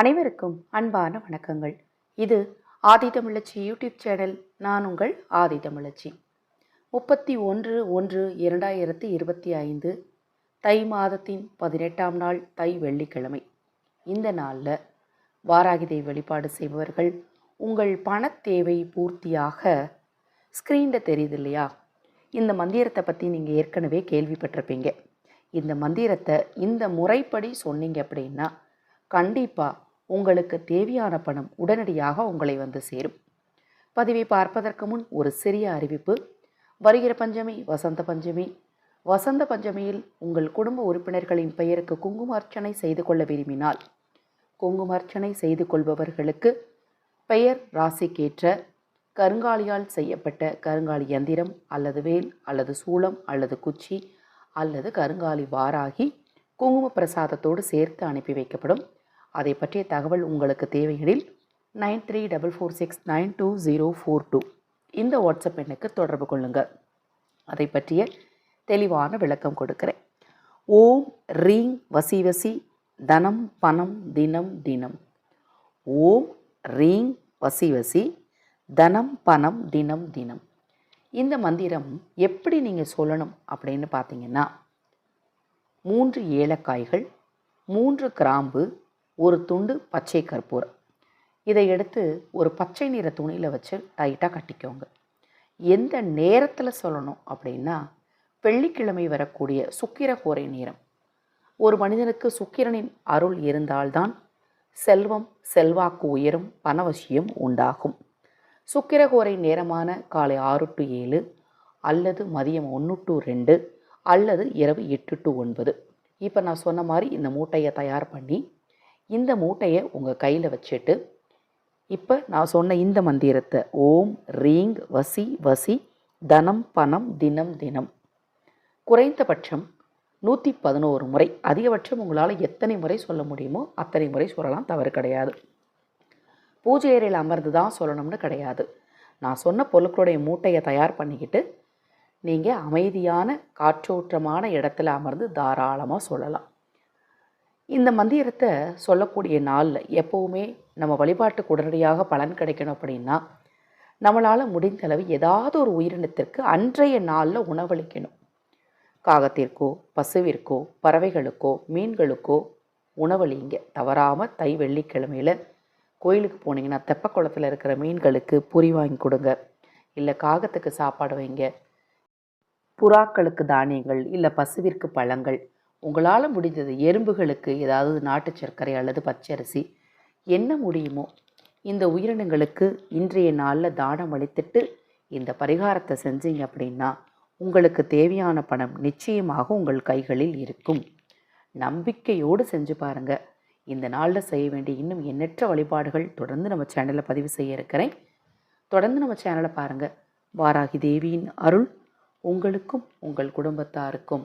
அனைவருக்கும் அன்பான வணக்கங்கள். இது ஆதி தமிழச்சி யூடியூப் சேனல். நான் உங்கள் ஆதி தமிழச்சி. முப்பத்தி ஒன்று ஒன்று இரண்டாயிரத்தி இருபத்தி ஐந்து தை மாதத்தின் பதினெட்டாம் நாள் தை வெள்ளிக்கிழமை. இந்த நாளில் வாராகிதை வழிபாடு செய்பவர்கள் உங்கள் பண தேவை பூர்த்தியாக ஸ்க்ரீனில் தெரியுது இல்லையா? இந்த மந்திரத்தை பற்றி நீங்கள் ஏற்கனவே கேள்விப்பட்டிருப்பீங்க. இந்த மந்திரத்தை இந்த முறைப்படி சொன்னீங்க அப்படின்னா கண்டிப்பாக உங்களுக்கு தேவையான பணம் உடனடியாக உங்களை வந்து சேரும். பதிவை பார்ப்பதற்கு முன் ஒரு சிறிய அறிவிப்பு. வருகிற பஞ்சமி வசந்த பஞ்சமி. வசந்த பஞ்சமியில் உங்கள் குடும்ப உறுப்பினர்களின் பெயருக்கு குங்கும அர்ச்சனை செய்து கொள்ள விரும்பினால் குங்குமார்ச்சனை செய்து கொள்பவர்களுக்கு பெயர் ராசிக்கேற்ற கருங்காலியால் செய்யப்பட்ட கருங்காலி யந்திரம் அல்லது வேல் அல்லது சூளம் அல்லது குச்சி அல்லது கருங்காலி வாராகி குங்கும பிரசாதத்தோடு சேர்த்து அனுப்பி வைக்கப்படும். அதை பற்றிய தகவல் உங்களுக்கு தேவையெனில் nine three double four six nine two zero four two. இந்த வாட்ஸ்அப் எண்ணுக்கு தொடர்பு கொள்ளுங்கள் அதை பற்றிய தெளிவான விளக்கம் கொடுக்கிறேன். ஓம் ரீங் வசி வசி தனம் பணம் தினம் தினம். ஓம் ரீங் வசி வசி தனம் பணம் தினம் தினம். இந்த மந்திரம் எப்படி நீங்கள் சொல்லணும் அப்படின்னு பார்த்தீங்கன்னா மூன்று ஏலக்காய்கள் மூன்று கிராம்பு ஒரு துண்டு பச்சை கற்பூரம். இதை எடுத்து ஒரு பச்சை நிற துணியில் வச்சு டைட்டாக கட்டிக்கோங்க. எந்த நேரத்தில் சொல்லணும் அப்படின்னா வெள்ளிக்கிழமை வரக்கூடிய சுக்கிர கோரை நேரம். ஒரு மனிதனுக்கு சுக்கிரனின் அருள் இருந்தால்தான் செல்வம் செல்வாக்கு உயரும் பணவசியம் உண்டாகும். சுக்கிரகோரை நேரமான காலை ஆறு டு ஏழு அல்லது மதியம் ஒன்று டு ரெண்டு அல்லது இரவு எட்டு டு ஒன்பது. இப்போ நான் சொன்ன மாதிரி இந்த மூட்டையை தயார் பண்ணி இந்த மூட்டையை உங்கள் கையில் வச்சுட்டு இப்போ நான் சொன்ன இந்த மந்திரத்தை ஓம் ரீங் வசி வசி தனம் பணம் தினம் தினம். குறைந்தபட்சம் நூற்றி பதினோரு முறை. அதிகபட்சம் உங்களால் எத்தனை முறை சொல்ல முடியுமோ அத்தனை முறை சொல்லலாம் தவறு கிடையாது. பூஜை அறையில் அமர்ந்து தான் சொல்லணும்னு கிடையாது. நான் சொன்ன பொருட்களுடைய மூட்டையை தயார் பண்ணிக்கிட்டு நீங்கள் அமைதியான காற்றோற்றமான இடத்துல அமர்ந்து தாராளமாக சொல்லலாம். இந்த மந்திரத்தை சொல்லக்கூடிய நாளில் எப்போவுமே நம்ம வழிபாட்டுக்கு உடனடியாக பலன் கிடைக்கணும் அப்படின்னா நம்மளால் முடிந்தளவு ஏதாவது ஒரு உயிரினத்திற்கு அன்றைய நாளில் உணவளிக்கணும். காகத்திற்கோ பசுவிற்கோ பறவைகளுக்கோ மீன்களுக்கோ உணவளிங்க. தவறாமல் தை வெள்ளிக்கிழமையில் கோயிலுக்கு போனீங்கன்னா தெப்பக்குளத்தில் இருக்கிற மீன்களுக்கு பூரி வாங்கி கொடுங்க. இல்லை காகத்துக்கு சாப்பாடு வைங்க. புறாக்களுக்கு தானியங்கள் இல்லை பசுவிற்கு பழங்கள் உங்களால் முடிந்தது எறும்புகளுக்கு ஏதாவது நாட்டு சர்க்கரை அல்லது பச்சரிசி என்ன முடியுமோ இந்த உயிரினங்களுக்கு இன்றைய நாளில் தானம் அளித்துட்டு இந்த பரிகாரத்தை செஞ்சீங்க அப்படின்னா உங்களுக்கு தேவையான பணம் நிச்சயமாக உங்கள் கைகளில் இருக்கும். நம்பிக்கையோடு செஞ்சு பாருங்கள் இந்த நாளில் செய்ய வேண்டிய இன்னும் எண்ணற்ற வழிபாடுகள் தொடர்ந்து நம்ம சேனலில் பதிவு செய்ய இருக்கிறேன். தொடர்ந்து நம்ம சேனலை பாருங்கள் வாராகி தேவியின் அருள் உங்களுக்கும் உங்கள் குடும்பத்தாருக்கும்.